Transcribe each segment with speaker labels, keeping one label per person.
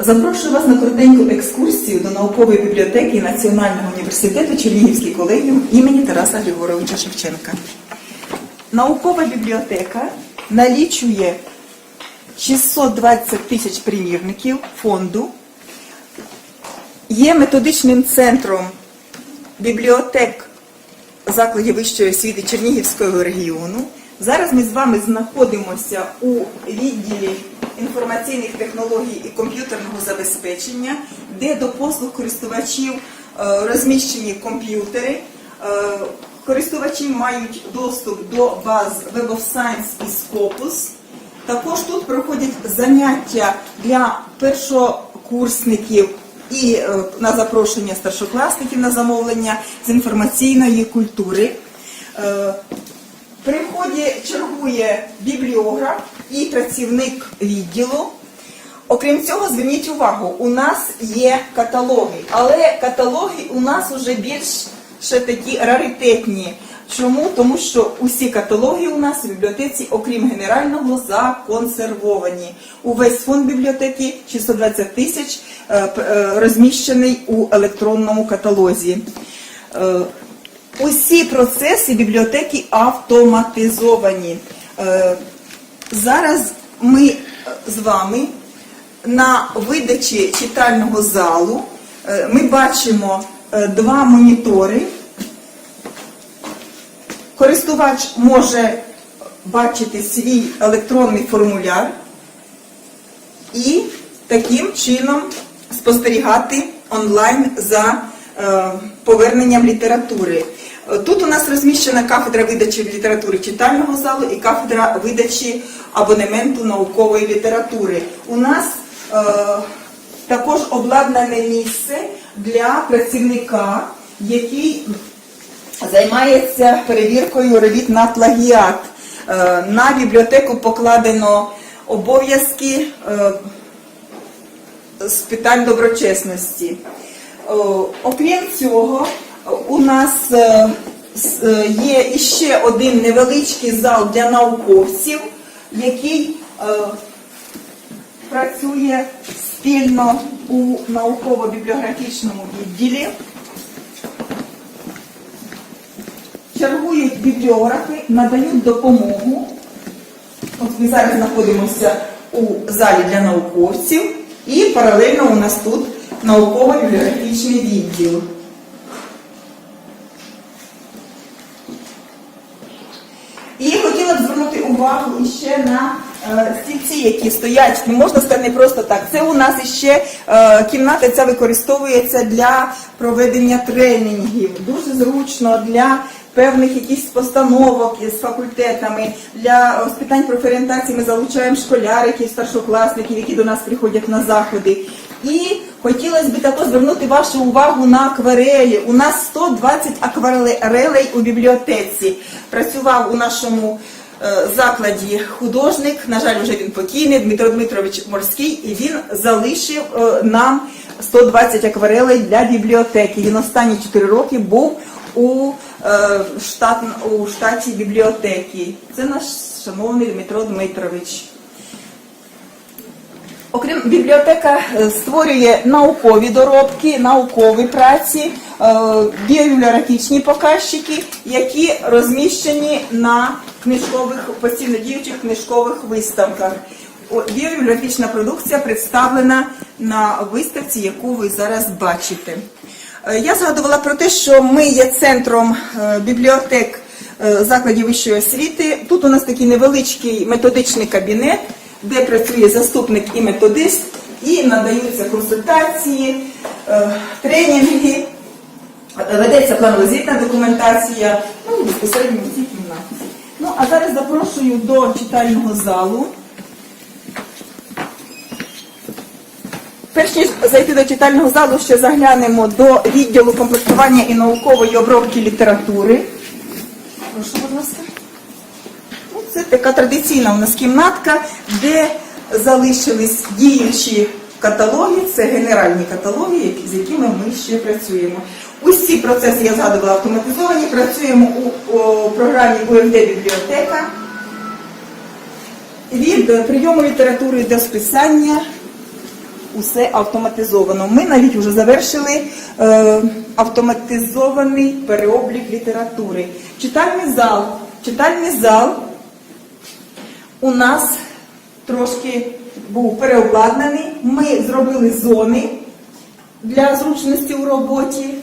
Speaker 1: Запрошую вас на коротеньку екскурсію до наукової бібліотеки Національного університету Чернігівський колегіум імені Тараса Григоровича Шевченка. Наукова бібліотека налічує 620 тисяч примірників фонду, є методичним центром бібліотек закладів вищої освіти Чернігівського регіону. Зараз ми з вами знаходимося у відділі інформаційних технологій і комп'ютерного забезпечення, де до послуг користувачів е, розміщені комп'ютери. Е, Користувачі мають доступ до баз Web of Science і Scopus. Також тут проходять заняття для першокурсників і е, на запрошення старшокласників на замовлення з інформаційної культури. Е, При вході чергує бібліограф і працівник відділу. Окрім цього, зверніть увагу, у нас є каталоги, але каталоги у нас вже більш такі раритетні. Чому? Тому що усі каталоги у нас у бібліотеці, окрім генерального, законсервовані. Увесь фонд бібліотеки 620 тисяч е, е, розміщений у електронному каталозі. Усі процеси бібліотеки автоматизовані. Е, Зараз ми е, з вами на видачі читального залу е, ми бачимо два монітори. Користувач може бачити свій електронний формуляр і таким чином спостерігати онлайн за поверненням літератури. Е, Тут у нас розміщена кафедра видачі літератури читального залу і кафедра видачі абонементу наукової літератури. У нас е, також обладнане місце для працівника, який займається перевіркою робіт на плагіат. Е, На бібліотеку покладено обов'язки е, з питань доброчесності. О, Окрім цього, у нас е, е, є іще один невеличкий зал для науковців, який е, працює спільно у науково-бібліографічному відділі. Чергують бібліографи, надають допомогу. От ми зараз знаходимося у залі для науковців, і паралельно у нас тут науково-бібліографічний відділ. І хотіла б звернути увагу іще на е, стільці, які стоять. Не можна сказати не просто так. Це у нас іще е, кімната ця використовується для проведення тренінгів. Дуже зручно для певних якихось постановок із факультетами. Для е, з питань профорієнтації ми залучаємо школяриків, старшокласників, які до нас приходять на заходи. І хотілося б також звернути вашу увагу на акварелі. У нас 120 акварелей у бібліотеці. Працював у нашому закладі художник. На жаль, вже він покійний, Дмитро Дмитрович Морський, і він залишив е, нам 120 акварелей для бібліотеки. Він останні 4 роки був у, е, штат, у штаті бібліотеки. Це наш шановний Дмитро Дмитрович. Окрім бібліотека е, створює наукові доробки, наукові праці, е, біобібліографічні показчики, які розміщені на книжкових постійно діючих книжкових виставках. Біобібліографічна продукція представлена на виставці, яку ви зараз бачите. Е, Я згадувала про те, що ми є центром е, бібліотек е, закладів вищої освіти. Тут у нас такий невеличкий методичний кабінет, де працює заступник і методист, і надаються консультації, тренінги, ведеться планово-звітна документація, ну безпосередньо. Ну а зараз запрошую до читального залу. Перш ніж зайти до читального залу, ще заглянемо до відділу комплектування і наукової обробки літератури. Прошу, будь ласка. Ну, Це така традиційна у нас кімнатка, де залишились діючі каталоги, це генеральні каталоги, з якими ми ще працюємо. Усі процеси, я згадувала, автоматизовані, працюємо у, у програмі УМД бібліотека. Від прийому літератури до списання усе автоматизовано. Ми навіть вже завершили е, автоматизований переоблік літератури. Читальний зал. Читальний зал у нас трошки був переобладнаний. Ми зробили зони для зручності у роботі.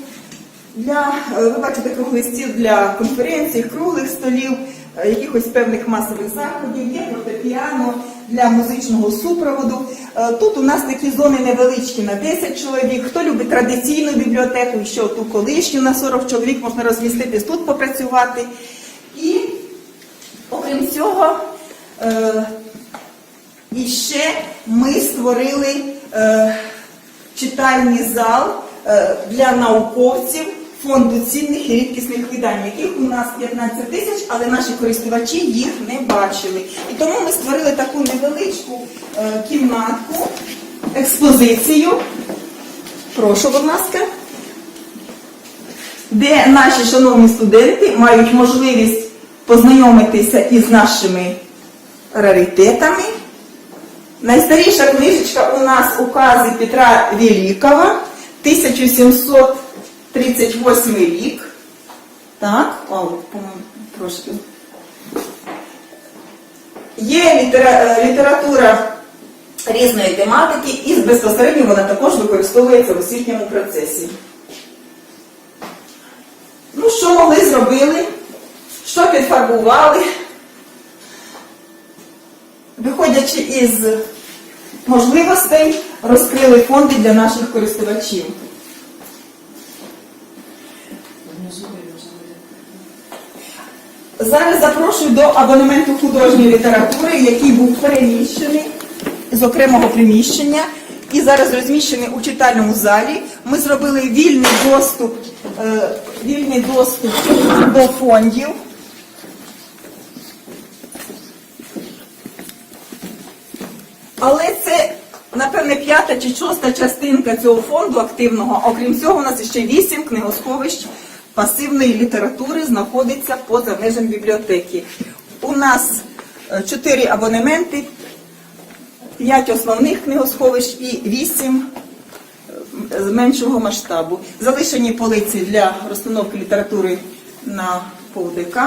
Speaker 1: Для, е, ви бачите, круглий стіл для конференцій, круглих столів, е, якихось певних масових заходів, є фортепіано для музичного супроводу. Е, Тут у нас такі зони невеличкі на 10 чоловік. Хто любить традиційну бібліотеку, що ту колишню на 40 чоловік можна розміститись, тут попрацювати. І окрім цього, і ще ми створили читальний зал для науковців фонду цінних і рідкісних видань, яких у нас 15 тисяч, але наші користувачі їх не бачили. І тому ми створили таку невеличку е, кімнатку, експозицію. Прошу, будь ласка де наші шановні студенти мають можливість познайомитися із нашими раритетами. Найстаріша книжечка у нас укази Петра Великого, 1738 рік. Так, трошки. Є літера- е, література різної тематики, і безпосередньо вона також використовується в освітньому процесі. Ну, що могли зробили, що підфарбували, виходячи із можливостей, розкрили фонди для наших користувачів. Зараз запрошую до абонементу художньої літератури, який був переміщений з окремого приміщення і зараз розміщений у читальному залі. Ми зробили вільний доступ, е, вільний доступ до фондів. Але це, напевне, п'ята чи шоста частинка цього фонду активного. Окрім цього, у нас ще вісім книгосховищ пасивної літератури знаходиться поза межами бібліотеки. У нас е, чотири абонементи, п'ять основних книгосховищ і вісім е, з меншого масштабу. Залишені полиці для розстановки літератури на ПОВДК.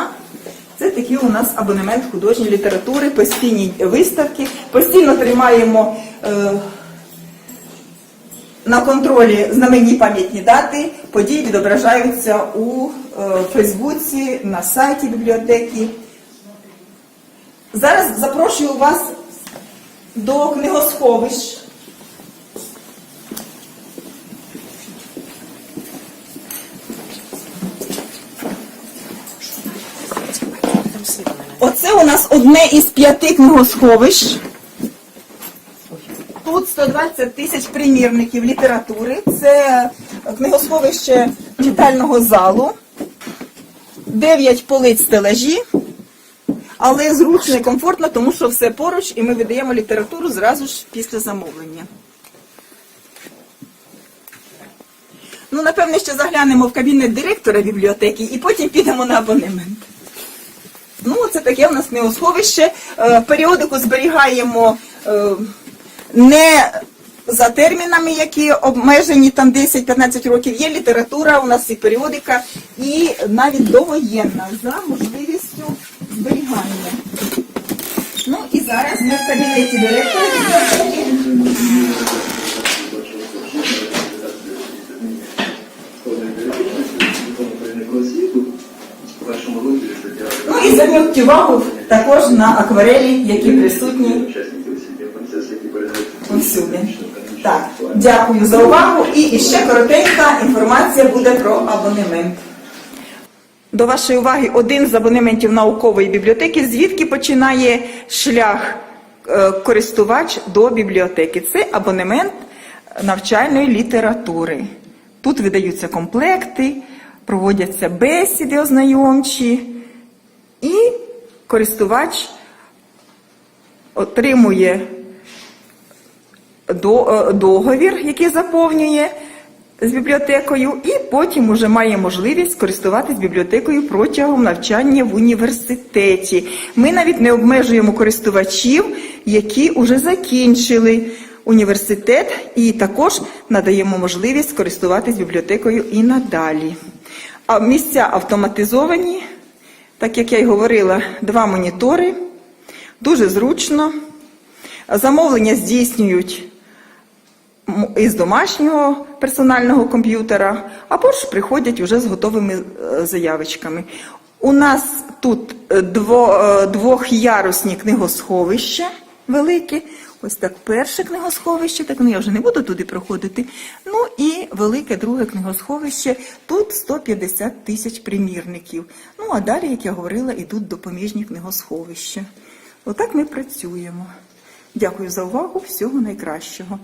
Speaker 1: Це такий у нас абонемент художньої літератури, постійні виставки. Постійно тримаємо е, на контролі знаменні пам'ятні дати. Події відображаються у е, Фейсбуці, на сайті бібліотеки. Зараз запрошую вас до книгосховищ. Оце у нас одне із п'яти книгосховищ. Тут 120 тисяч примірників літератури. Це книгосховище читального залу, 9 полиць стелажі, але зручно і комфортно, тому що все поруч, і ми видаємо літературу зразу ж після замовлення. Ну, напевне, ще заглянемо в кабінет директора бібліотеки і потім підемо на абонемент. Ну, це таке у нас книгосховище. Е, Періодику зберігаємо е, не за термінами, які обмежені там 10-15 років. Є література, у нас і періодика, і навіть довоєнна за можливістю зберігання. Ну і зараз ми в кабінеті директора Ну і зверніть увагу також на акварелі, які присутні дякую за увагу. І ще коротенька інформація буде про абонемент. До вашої уваги один з абонементів наукової бібліотеки, звідки починає шлях е, користувач до бібліотеки. Це абонемент навчальної літератури. Тут видаються комплекти, проводяться бесіди ознайомчі, і користувач отримує договір, який заповнює з бібліотекою, і потім уже має можливість користуватись бібліотекою протягом навчання в університеті. Ми навіть не обмежуємо користувачів, які вже закінчили університет і також надаємо можливість користуватись бібліотекою і надалі. А місця автоматизовані, так як я й говорила, два монітори, дуже зручно. Замовлення здійснюють із домашнього персонального комп'ютера, або ж приходять вже з готовими е, заявочками. У нас тут е, е, двохярусні книгосховища великі. Ось так перше книгосховище, так ну я вже не буду туди проходити. Ну і велике друге книгосховище. Тут 150 тисяч примірників. Ну а далі, як я говорила, ідуть допоміжні книгосховища. Отак ми працюємо. Дякую за увагу. Всього найкращого.